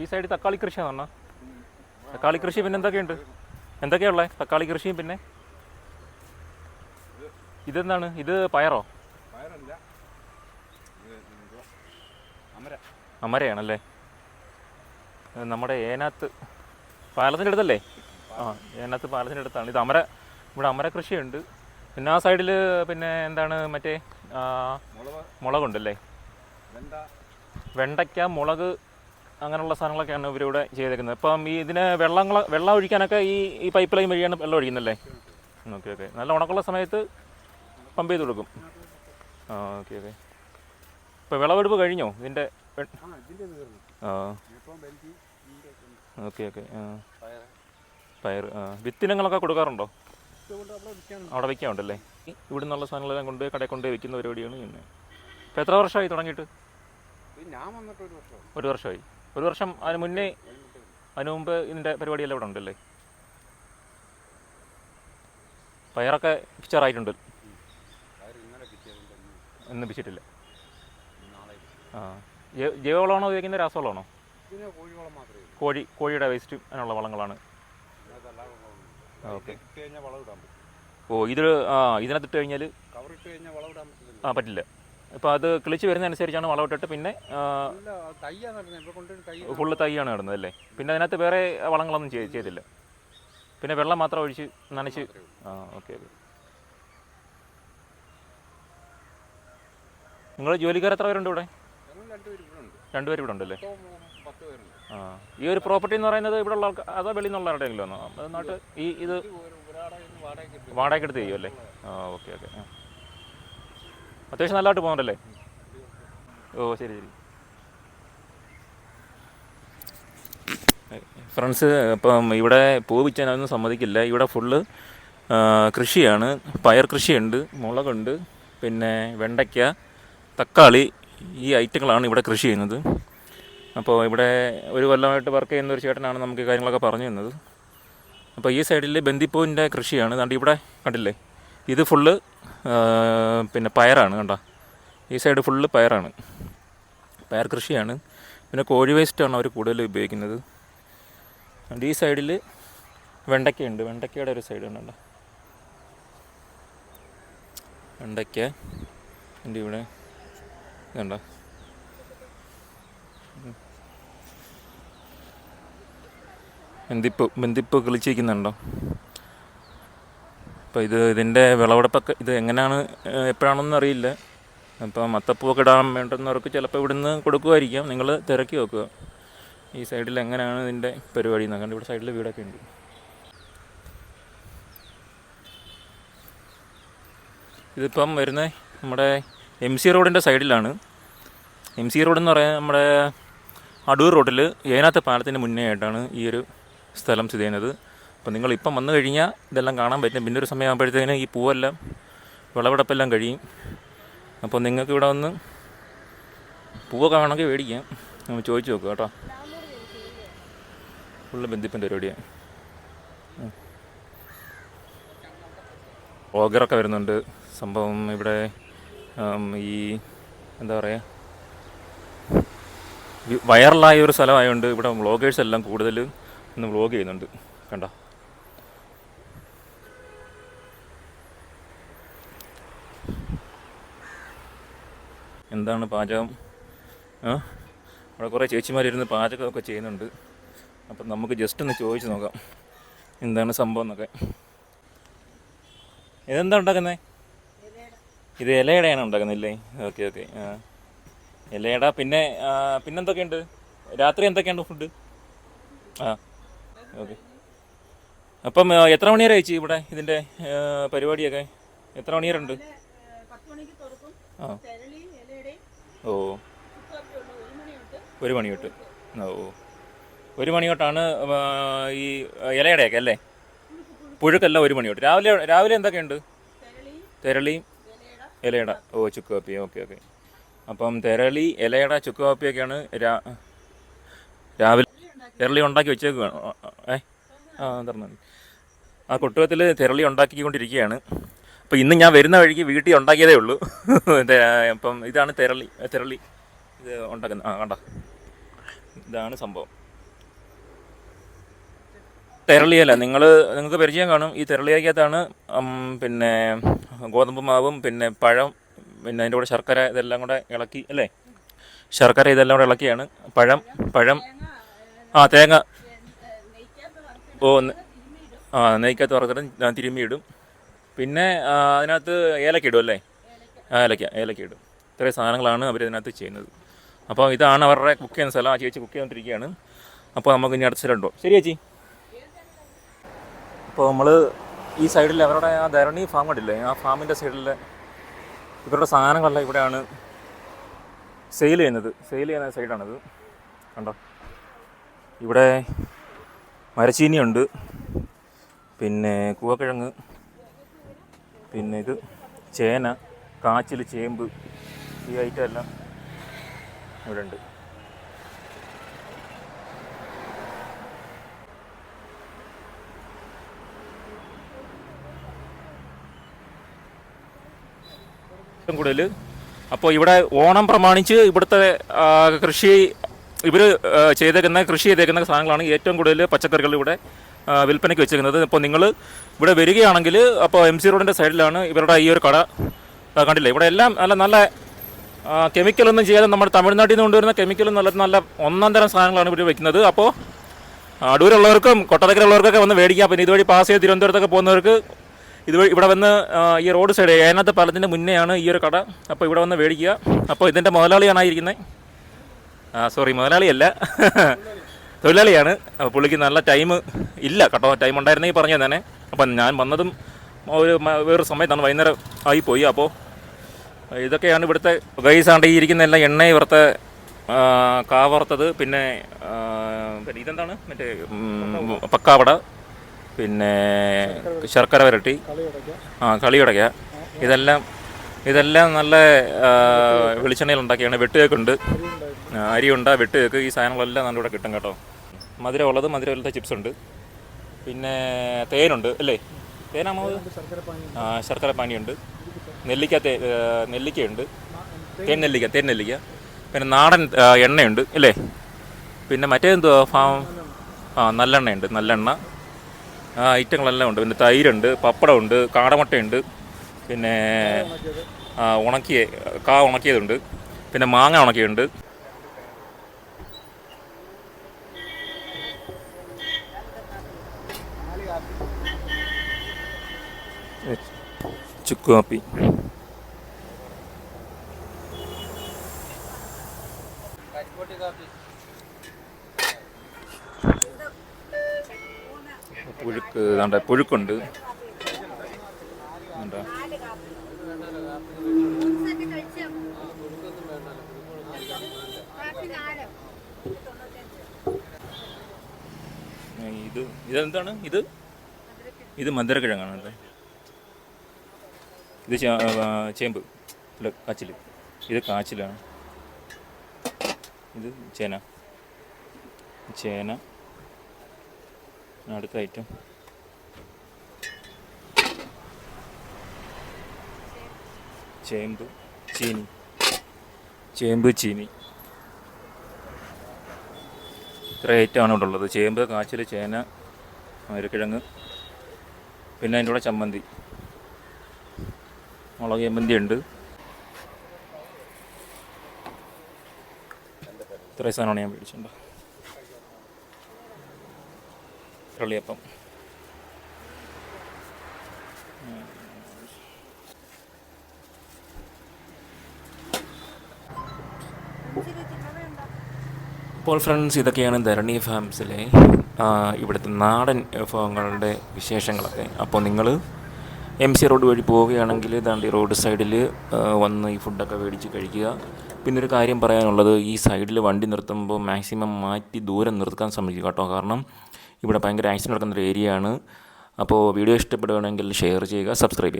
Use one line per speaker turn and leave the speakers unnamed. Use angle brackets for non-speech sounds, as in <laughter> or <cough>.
ഈ സൈഡിൽ തക്കാളി കൃഷിയാണ് പറഞ്ഞാൽ തക്കാളി കൃഷി പിന്നെ എന്തൊക്കെയുണ്ട്? എന്തൊക്കെയാ ഉള്ളത് തക്കാളി കൃഷിയും പിന്നെ? ഇതെന്താണ്? ഇത് പയറോ? അമരയാണല്ലേ? നമ്മുടെ ഏനാത്ത് പാലത്തിന്റെ അടുത്തല്ലേ? ആ ഏനാത്ത് പാലത്തിന്റെ അടുത്താണ്. ഇത് അമര ഇവിടെ അമര കൃഷിയുണ്ട്. പിന്നെ ആ സൈഡിൽ പിന്നെ എന്താണ് മറ്റേ? മുളകുണ്ടല്ലേ?
വെണ്ട.
വെണ്ടയ്ക്ക മുളക് അങ്ങനെയുള്ള സാധനങ്ങളൊക്കെയാണ് ഇവരിവിടെ ചെയ്തേക്കുന്നത് അപ്പം ഈ ഇതിന് വെള്ളങ്ങൾ വെള്ളം ഒഴിക്കാനൊക്കെ ഈ ഈ പൈപ്പ് ലൈൻ വഴിയാണ് വെള്ളം ഒഴിക്കുന്നല്ലേ? Okay okay. നല്ല ഉണക്കുള്ള സമയത്ത് പമ്പ് ചെയ്ത് കൊടുക്കും. ആ ഓക്കെ ഓക്കെ. ഇപ്പോൾ വിളവെടുപ്പ് കഴിഞ്ഞോ ഇതിന്റെ?
ആ. ഇപ്പം.
Okay okay. ആ. പയർ ആ. വിത്തിനങ്ങളൊക്കെ കൊടുക്കാറുണ്ടോ?
അവിടെ
വയ്ക്കാറുണ്ടല്ലേ ഇവിടെ നിന്നുള്ള സാധനങ്ങളെല്ലാം കൊണ്ട് കടയിൽ കൊണ്ട് വയ്ക്കുന്ന പരിപാടിയാണ് ചെയ്യുന്നത്. ഇപ്പോൾ എത്ര വർഷമായി തുടങ്ങിയിട്ട്?
ഒരു
വർഷമായി. ഒരു വർഷം അതിന് മുന്നേ അതിന് മുമ്പ് ഇതിന്റെ പരിപാടിയെല്ലാം ഇവിടെ ഉണ്ടല്ലേ? പയറൊക്കെ
കിട്ടിയതുകൊണ്ട് ഇന്ന്
പിച്ചിട്ടില്ല. ആ. ജൈവവളമാണോ ഉപയോഗിക്കുന്നത് രാസവളമാണോ? കോഴി കോഴിയുടെ വേസ്റ്റ് അങ്ങനെയുള്ള വളങ്ങളാണ്. ഓക്കെ. ഓ ഇത് ആ ഇതിനകത്തിട്ട് കഴിഞ്ഞാൽ ആ പറ്റില്ല. അപ്പോൾ അത് കിളിച്ച് വരുന്നതനുസരിച്ചാണ് വളമിട്ടിട്ട് പിന്നെ ഫുള്ള് തൈയാണ് നടുന്നത് അല്ലേ? പിന്നെ അതിനകത്ത് വേറെ വളങ്ങളൊന്നും ചെയ്ത് ചെയ്തില്ല. പിന്നെ വെള്ളം മാത്രം ഒഴിച്ച് നനച്ച് ആ ഓക്കെ ഓക്കെ. നിങ്ങൾ ജോലിക്കാർ എത്ര പേരുണ്ട് ഇവിടെ?
രണ്ടുപേർ രണ്ടുപേരും ഇവിടെ
ഉണ്ടല്ലേ ആ ഈ ഒരു പ്രോപ്പർട്ടി എന്ന് പറയുന്നത് ഇവിടെ ഉള്ള അതോ വെളിയിൽ നിന്നുള്ള ആരുടെയെങ്കിലും ആണോ? അത് നാട്ട് ഈ ഇത്
വാടകയ്ക്ക് എടുത്ത്
ചെയ്യുമല്ലേ ആ ഓക്കെ ഓക്കെ. ആ. അത്യാവശ്യം നല്ലതായിട്ട് പോകുന്നുണ്ടല്ലേ? ഓ ശരി ശരി. ഫ്രണ്ട്സ് ഇപ്പം ഇവിടെ പൂ വിൽക്കാനൊന്നും സമ്മതിക്കില്ല. ഇവിടെ ഫുള്ള് കൃഷിയാണ്. പയർ കൃഷിയുണ്ട് മുളകുണ്ട് പിന്നെ വെണ്ടയ്ക്ക തക്കാളി ഈ ഐറ്റങ്ങളാണ് ഇവിടെ കൃഷി ചെയ്യുന്നത്. അപ്പോൾ ഇവിടെ ഒരു കൊല്ലമായിട്ട് വർക്ക് ചെയ്യുന്ന ഒരു ചേട്ടനാണ് നമുക്ക് കാര്യങ്ങളൊക്കെ പറഞ്ഞു തന്നത്. അപ്പോൾ ഈ സൈഡിൽ ബന്ദിപ്പൂവിന്റെ കൃഷിയാണ്. അതുകൊണ്ട് ഇവിടെ കണ്ടില്ലേ? ഇത് ഫുള്ള് പിന്നെ പയറാണ് കണ്ടോ? ഈ സൈഡ് ഫുള്ള് പയറാണ്. പയർ കൃഷിയാണ്. പിന്നെ കോഴി വേസ്റ്റാണ് അവർ കൂടുതൽ ഉപയോഗിക്കുന്നത്. ഈ സൈഡിൽ വെണ്ടയ്ക്കയുണ്ട്. വെണ്ടയ്ക്കയുടെ ഒരു സൈഡ് ഉണ്ട് വെണ്ടയ്ക്ക എന്റെ ഇവിടെ. ഇതുണ്ടോ ബന്ദിപ്പ് ബന്ദിപ്പ് കിളിച്ചിരിക്കുന്നുണ്ടോ? അപ്പോൾ ഇത് ഇതിന്റെ വിളവെടുപ്പൊക്കെ ഇത് എങ്ങനെയാണ് എപ്പോഴാണെന്ന് അറിയില്ല. അപ്പോൾ മത്തപ്പൂവൊക്കെ ഇടാൻ വേണ്ടുന്നവർക്ക് ചിലപ്പോൾ ഇവിടുന്ന് കൊടുക്കുമായിരിക്കാം. നിങ്ങൾ തിരക്കി വെക്കുക ഈ സൈഡിൽ എങ്ങനെയാണ് ഇതിന്റെ പരിപാടി എന്ന്. കണ്ട് ഇവിടെ സൈഡിൽ വീടൊക്കെ ഉണ്ട്. ഇതിപ്പം വരുന്ന നമ്മുടെ എം സി റോഡിന്റെ സൈഡിലാണ്. എം സി റോഡ് എന്ന് പറയാൻ നമ്മുടെ അടൂർ റോഡിൽ ഏനാത്ത പാലത്തിന്റെ മുന്നേ ആയിട്ടാണ് ഈ ഒരു സ്ഥലം സ്ഥിതി ചെയ്യുന്നത്. അപ്പോൾ നിങ്ങൾ ഇപ്പം വന്നു കഴിഞ്ഞാൽ ഇതെല്ലാം കാണാൻ പറ്റും. പിന്നെ ഒരു സമയമാകുമ്പോഴത്തേന് ഈ പൂവെല്ലാം വിളവെടുപ്പെല്ലാം കഴിയും. അപ്പോൾ നിങ്ങൾക്ക് ഇവിടെ വന്ന് പൂവൊക്കെ വേണമെങ്കിൽ മേടിക്കാം. നമ്മൾ ചോദിച്ചു നോക്കുക കേട്ടോ. ഫുള്ള് ബന്ധിപ്പിന്റെ പരിപാടിയാണ് ഓഗറൊക്കെ വരുന്നുണ്ട്. സംഭവം ഇവിടെ ഈ എന്താ പറയുക വൈറലായ ഒരു സ്ഥലമായതുകൊണ്ട് ഇവിടെ വ്ളോഗേഴ്സ് എല്ലാം കൂടുതൽ ഒന്ന് വ്ളോഗ് ചെയ്യുന്നുണ്ട്. കണ്ടോ? എന്താണ് പാചകം? അവിടെ കുറേ ചേച്ചിമാരിരുന്ന് പാചകമൊക്കെ ചെയ്യുന്നുണ്ട്. അപ്പം നമുക്ക് ജസ്റ്റ് ഒന്ന് ചോദിച്ചു നോക്കാം. എന്താണ് സംഭവം എന്നൊക്കെ. ഇതെന്താ ഉണ്ടാക്കുന്നത് ഇത് ഇലയടയാണ് ഉണ്ടാക്കുന്നില്ലേ ഓക്കെ ഓക്കെ. ആ. ഇലയട പിന്നെ പിന്നെന്തൊക്കെയുണ്ട്? രാത്രി എന്തൊക്കെയുണ്ട് ഫുഡ് ആ ഓക്കെ. അപ്പം എത്ര മണി വരെ ചേച്ചി ഇവിടെ ഇതിന്റെ പരിപാടിയൊക്കെ? എത്ര മണി വരെ ഉണ്ട് ആ. ഓ.
ഒരു മണി തൊട്ട്.
ഓ. ഒരു മണി തൊട്ടാണ് ഈ ഇലയുടെയൊക്കെ അല്ലേ? പുഴുക്കെല്ലാം ഒരു മണി തൊട്ട്. രാവിലെ രാവിലെ എന്തൊക്കെയുണ്ട്?
തെരളി ഇലയട.
ഓ ചുക്ക് കാപ്പി. Okay okay. അപ്പം തെരളി ഇലയട ചുക്ക് കാപ്പിയൊക്കെയാണ് രാവിലെ തെരളി ഉണ്ടാക്കി വെച്ചേക്ക് ഏ? ആ തരണം ആ കുട്ടുകത്തിൽ തെരളി ഉണ്ടാക്കിക്കൊണ്ടിരിക്കുകയാണ്. അപ്പോൾ ഇന്ന് ഞാൻ വരുന്ന വഴിക്ക് വീട്ടിൽ ഉണ്ടാക്കിയതേ ഉള്ളൂ. അപ്പം ഇതാണ് തെരളി തെരളി ഇത് ഉണ്ടാക്കുന്നത് ആ കണ്ട? ഇതാണ് സംഭവം. തെരളിയല്ല നിങ്ങൾ നിങ്ങൾക്ക് പരിചയം കാണും. ഈ തെരളിയക്കകത്താണ് പിന്നെ ഗോതമ്പ് മാവും പിന്നെ പഴം പിന്നെ അതിന്റെ കൂടെ ശർക്കര ഇതെല്ലാം കൂടെ ഇളക്കി അല്ലേ? ശർക്കര ഇതെല്ലാം കൂടെ ഇളക്കിയാണ്. പഴം പഴം ആ തേങ്ങ. ഓ ആ നെയ്ക്കകത്ത് വറുത്തിട്ട് ഞാൻ ഇടും പിന്നെ അതിനകത്ത് ഏലക്ക ഇടും അല്ലേ? ഏലക്ക ഏലക്ക ഇടും. ഇത്രയും സാധനങ്ങളാണ് അവർ ഇതിനകത്ത് ചെയ്യുന്നത്. അപ്പോൾ ഇതാണ് അവരുടെ കുക്ക് ചെയ്യുന്ന സ്ഥലം. ആ ചേച്ചി കുക്ക് ചെയ്തുകൊണ്ടിരിക്കുകയാണ് അപ്പോൾ നമുക്ക് ഇനി അടുത്ത സ്ഥലമുണ്ടോ ശരി ചേച്ചി. അപ്പോൾ നമ്മൾ ഈ സൈഡിൽ അവരുടെ ആ ധരണി ഫാം കണ്ടില്ലേ? ആ ഫാമിന്റെ സൈഡിൽ ഇവരുടെ സാധനങ്ങളെല്ലാം ഇവിടെയാണ് സെയിൽ ചെയ്യുന്നത്. സെയിൽ ചെയ്യുന്ന സൈഡാണിത്. കണ്ടോ? ഇവിടെ മരച്ചീനിയുണ്ട്. പിന്നെ കൂവക്കിഴങ്ങ്. പിന്നെ ഇത് ചേന കാച്ചിൽ ചേമ്പ് ഈ ഐറ്റം എല്ലാം ഇവിടെ ഉണ്ട് കൂടുതൽ അപ്പോൾ ഇവിടെ ഓണം പ്രമാണിച്ച് ഇവിടുത്തെ കൃഷി ഇവർ ചെയ്തേക്കുന്ന കൃഷി ചെയ്തേക്കുന്ന സാധനങ്ങളാണ് ഏറ്റവും കൂടുതൽ പച്ചക്കറികൾ ഇവിടെ വിൽപ്പനയ്ക്ക് വെച്ചിരിക്കുന്നത്. അപ്പോൾ നിങ്ങൾ ഇവിടെ വരികയാണെങ്കിൽ അപ്പോൾ എം സി റോഡിന്റെ സൈഡിലാണ് ഇവരുടെ ഈ ഒരു കട കണ്ടില്ല? ഇവിടെ എല്ലാം നല്ല നല്ല കെമിക്കലൊന്നും ചെയ്യാതെ നമ്മുടെ തമിഴ്നാട്ടിൽ നിന്ന് കൊണ്ടുവരുന്ന കെമിക്കലും നല്ല നല്ല ഒന്നാം തരം സാധനങ്ങളാണ് ഇവിടെ വെക്കുന്നത്. അപ്പോൾ അടൂരുള്ളവർക്കും കൊട്ടതക്കരുള്ളവർക്കൊക്കെ വന്ന് മേടിക്കാം. പിന്നെ ഇതുവഴി പാസ് ചെയ്ത് തിരുവനന്തപുരത്തൊക്കെ പോകുന്നവർക്ക് ഇതുവഴി ഇവിടെ വന്ന് ഈ റോഡ് സൈഡ് ഏനത്തെ പാലത്തിന്റെ മുന്നെയാണ് ഈ ഒരു കട. അപ്പോൾ ഇവിടെ വന്ന് മേടിക്കുക. അപ്പോൾ ഇതിന്റെ മുതലാളിയാണ് സോറി മുതലാളിയല്ല. <laughs> തൊഴിലാളിയാണ്. പുള്ളിക്ക് നല്ല ടൈം ഇല്ല. കേട്ടോ ടൈം ഉണ്ടായിരുന്നെങ്കിൽ പറഞ്ഞു തന്നെ. അപ്പം ഞാൻ വന്നതും ഒരു വേറൊരു സമയത്താണ് വൈകുന്നേരം ആയിപ്പോയി. അപ്പോൾ ഇതൊക്കെയാണ് ഇവിടുത്തെ ഗൈസാണ്ട് ഈ ഇരിക്കുന്ന എല്ലാം എണ്ണ ഇവിടുത്തെ കാവറുത്തത് പിന്നെ പിന്നെ ഇതെന്താണ്? മറ്റേ പക്കാവട പിന്നെ ശർക്കര വരട്ടി. ആ കളിയുടക്ക ഇതെല്ലാം ഇതെല്ലാം നല്ല വെളിച്ചെണ്ണയിൽ ഉണ്ടാക്കിയാണ്. വെട്ടുകേക്കുണ്ട്. അരിയുണ്ട വെട്ടുകേക്ക്. ഈ സാധനങ്ങളെല്ലാം നല്ല ഇവിടെ കിട്ടും കേട്ടോ. മധുരമുള്ളത് മധുരമില്ലാത്ത ചിപ്സ് ഉണ്ട് പിന്നെ തേനുണ്ട് അല്ലേ? അത്? ആ ശർക്കര പാനിയുണ്ട്. നെല്ലിക്ക തേ നെല്ലിക്കയുണ്ട്. തേൻ നെല്ലിക്ക തേൻ നെല്ലിക്ക. പിന്നെ നാടൻ എണ്ണയുണ്ട് അല്ലേ? പിന്നെ മറ്റേതെന്തുവാ? ഫാം ആ നല്ലെണ്ണയുണ്ട് നല്ലെണ്ണ. ആ ഐറ്റങ്ങളെല്ലാം ഉണ്ട്. പിന്നെ തൈരുണ്ട് പപ്പടമുണ്ട് കാടമുട്ടയുണ്ട്. പിന്നെ ഉണക്കിയ കാ ഉണക്കിയതുണ്ട്. പിന്നെ മാങ്ങ ഉണക്കിയുണ്ട് ചുക്ക് കാപ്പി പുഴുക്ക് വേണ്ട പുഴുക്കുണ്ട്. ഇതാണ്ട്. ഇത് ഇതെന്താണ് ഇത്? ഇത് മധുരക്കിഴങ്ങാണ് അല്ലേ ഇത് ചേമ്പ്. അല്ല കാച്ചിൽ ഇത് കാച്ചിലാണ്. ഇത് ചേന. ചേന. അടുത്ത ഐറ്റം ചേമ്പ് ചീനി. ചേമ്പ് ചീനി. ഇത്ര ഐറ്റമാണ് ഇവിടെ ഉള്ളത്. ചേമ്പ് കാച്ചിൽ ചേന മരക്കിഴങ്ങ് പിന്നെ അതിന്റെ കൂടെ ചമ്മന്തി. മുളക് ചമ്മന്തി ഉണ്ട്. ഇത്രയും സാധനമാണ് ഞാൻ മേടിച്ചിട്ടുണ്ട് കള്ളിയപ്പം. അപ്പോൾ ഫ്രണ്ട്സ് ഇതൊക്കെയാണ് ധരണി ഫാംസിലെ ഇവിടുത്തെ നാടൻ വിഭവങ്ങളുടെ വിശേഷങ്ങളൊക്കെ. അപ്പോൾ നിങ്ങൾ എം സി റോഡ് വഴി പോവുകയാണെങ്കിൽ ദാണ്ടി റോഡ് സൈഡിൽ വന്ന് ഈ ഫുഡൊക്കെ മേടിച്ച് കഴിക്കുക. പിന്നെ ഒരു കാര്യം പറയാനുള്ളത് ഈ സൈഡിൽ വണ്ടി നിർത്തുമ്പോൾ മാക്സിമം മാറ്റി ദൂരം നിർത്താൻ ശ്രമിക്കുക കേട്ടോ. കാരണം ഇവിടെ ഭയങ്കര ആക്സിഡന്റ് നടക്കുന്നൊരു ഏരിയയാണ്. ഏരിയ അപ്പോൾ വീഡിയോ ഇഷ്ടപ്പെടുകയാണെങ്കിൽ ഷെയർ ചെയ്യുക സബ്സ്ക്രൈബ് ചെയ്യുക.